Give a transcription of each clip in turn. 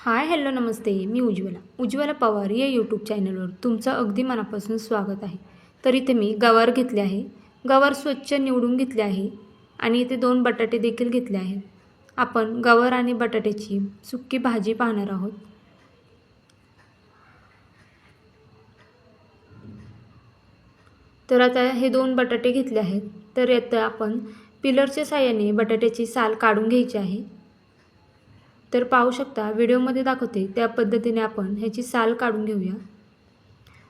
हाय hello नमस्ते. मी उज्ज्वला. उज्ज्वला पवार या यूट्यूब चॅनलवर तुमचं अगदी मनापासून स्वागत आहे. तर इथे मी गवार घेतले आहे. गवार स्वच्छ निवडून घेतले आहे आणि इथे दोन बटाटे देखील घेतले आहेत. आपण गवार आणि बटाट्याची सुक्की भाजी पाहणार आहोत. तर आता हे दोन बटाटे घेतले आहेत. तर आता आपण पिलरच्या साह्याने बटाट्याची साल काढून घ्यायची आहे. तर पाहू शकता व्हिडिओमध्ये दाखवते त्या पद्धतीने आपण ह्याची साल काढून घेऊया.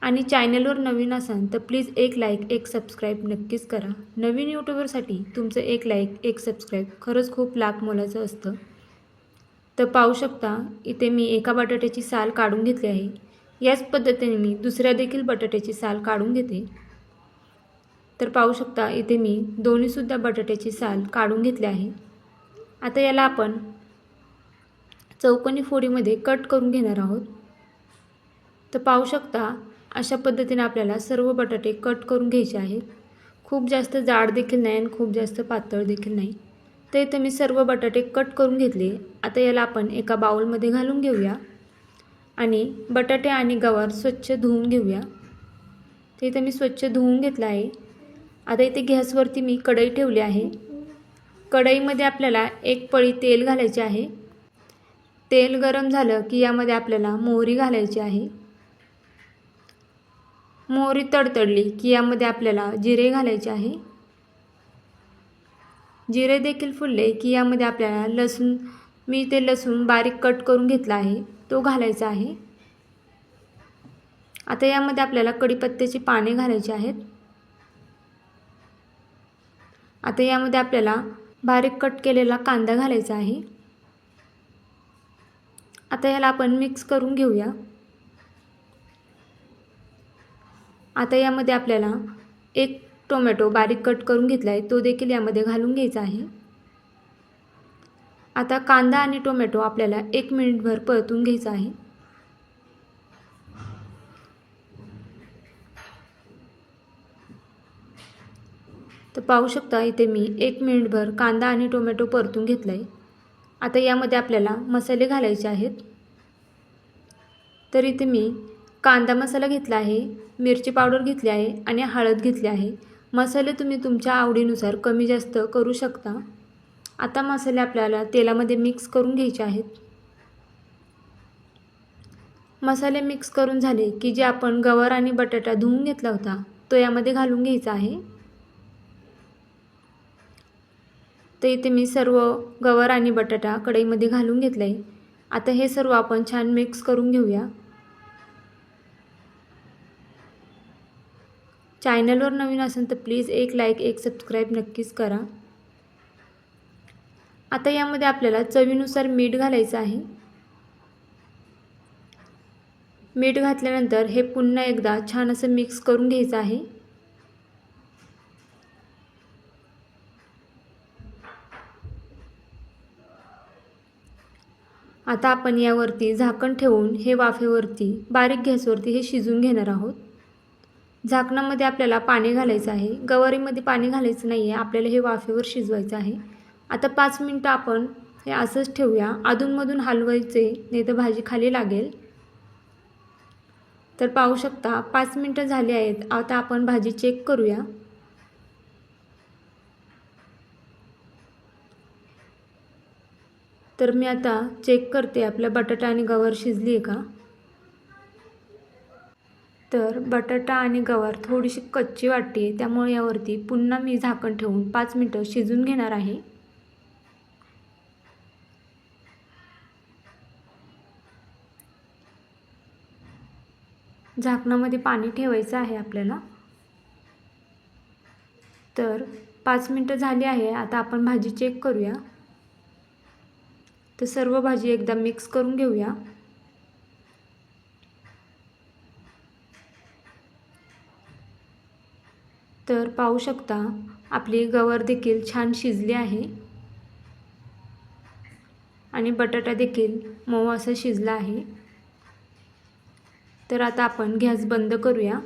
आणि चॅनलवर नवीन असाल तर प्लीज एक लाईक एक सबस्क्राईब नक्कीच करा. नवीन यूट्यूबरसाठी तुमचं एक लाईक एक सबस्क्राईब खरंच खूप लाख मोलाचं असतं. तर पाहू शकता इथे मी एका बटाट्याची साल काढून घेतली आहे. याच पद्धतीने मी दुसऱ्या देखील बटाट्याची साल काढून घेते. तर पाहू शकता इथे मी दोन्हीसुद्धा बटाट्याची साल काढून घेतली आहे. आता याला आपण चौकोनी फोडीमध्ये कट करून घेणार आहोत. तर पाहू शकता अशा पद्धतीने आपल्याला सर्व बटाटे कट करून घ्यायचे आहेत. खूप जास्त जाड देखील नाही आणि खूप जास्त पातळ देखील नाही. तर इथं मी सर्व बटाटे कट करून घेतले. आता याला आपण एका बाउलमध्ये घालून घेऊया. आणि बटाटे आणि गवार स्वच्छ धुवून घेऊया. तर इथं मी स्वच्छ धुवून घेतलं आहे. आता इथे गॅसवरती मी कढई ठेवली आहे. कढईमध्ये आपल्याला एक पळी तेल घालायचे आहे. तेल गरम झालं की यामध्ये आपल्याला मोहरी घालायची आहे. मोहरी तडतडली की यामध्ये आपल्याला जिरे घालायचे आहे. जिरे देखील फुलले की यामध्ये आपल्याला लसूण मी ते लसूण बारीक कट करून घेतला आहे तो घालायचा आहे. आता यामध्ये आपल्याला कढीपत्त्याची पाने घालायची आहेत. आता यामध्ये आपल्याला बारीक कट केलेला कांदा घालायचा आहे. आता याला आपण मिक्स करून घेऊया. आता यामध्ये आपल्याला एक टोमॅटो बारीक कट करून घेतला आहे तो देखील यामध्ये घालून घ्यायचा आहे. आता कांदा आणि टोमॅटो आपल्याला एक मिनिटभर परतून घ्यायचा आहे. तर पाहू शकता इथे मी एक मिनिटभर कांदा आणि टोमॅटो परतून घेतला आहे आता यामध्ये आपल्याला मसाले घालायचे आहेत. तर इथे मी कांदा मसाला घेतला आहे मिरची पावडर घेतली आहे आणि हळद घेतली आहे. मसाले तुम्ही तुमच्या आवडीनुसार कमी जास्त करू शकता. आता मसाले आपल्याला तेलामध्ये मिक्स करून घ्यायचे आहेत. मसाले मिक्स करून झाले की जे आपण गवार आणि बटाटा धुवून घेतला होता तो यामध्ये घालून घ्यायचा आहे. तर इथे मी सर्व गवार आणि बटाटा कढईमध्ये घालून घेतलं आहे आता हे सर्व आपण छान मिक्स करून घेऊया. चॅनलवर नवीन असेल तर प्लीज एक लाईक एक सबस्क्राईब नक्कीच करा. आता यामध्ये आपल्याला चवीनुसार मीठ घालायचं आहे. मीठ घातल्यानंतर हे पुन्हा एकदा छान असं मिक्स करून घ्यायचं आहे. आता आपण यावरती झाकण ठेवून हे वाफेवरती बारीक गॅसवरती हे शिजून घेणार आहोत. झाकणामध्ये आपल्याला पाणी घालायचं आहे. गवारीमध्ये पाणी घालायचं नाही आहे आपल्याला हे वाफेवर शिजवायचं आहे. आता पाच मिनटं आपण हे असंच ठेवूया. अधूनमधून हलवायचे नाही तर भाजी खाली लागेल. तर पाहू शकता पाच मिनटं झाली आहेत. आता आपण भाजी चेक करूया. तर मी आता चेक करते आपल्या बटाटा आणि गवार शिजली आहे का? तर बटाटा आणि गवार थोडीशी कच्ची वाटते त्यामुळे यावरती पुन्हा मी झाकण ठेवून पाच मिनटं शिजून घेणार आहे. झाकणामध्ये पाणी ठेवायचं आहे आपल्याला. तर पाच मिनटं झाली आहे आता आपण भाजी चेक करूया. तर सर्व भाजी एकदा मिक्स करून घेऊया. तर पाहू शकता आपली गवर देखील छान शिजली आहे. आणि बटाटा देखील मऊ असा शिजला आहे. तर आता आपण गॅस बंद करूया.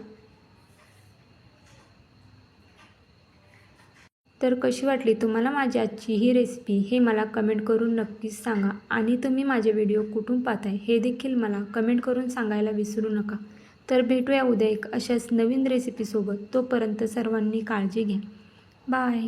तर कशी वाटली तुम्हाला माझी आजची ही रेसिपी हे मला कमेंट करून नक्कीच सांगा. आणि तुम्ही माझे व्हिडिओ कुठून पाहताय हे देखील मला कमेंट करून सांगायला विसरू नका. तर भेटूया उद्या एक अशाच नवीन रेसिपीसोबत तोपर्यंत सर्वांनी काळजी घ्या. बाय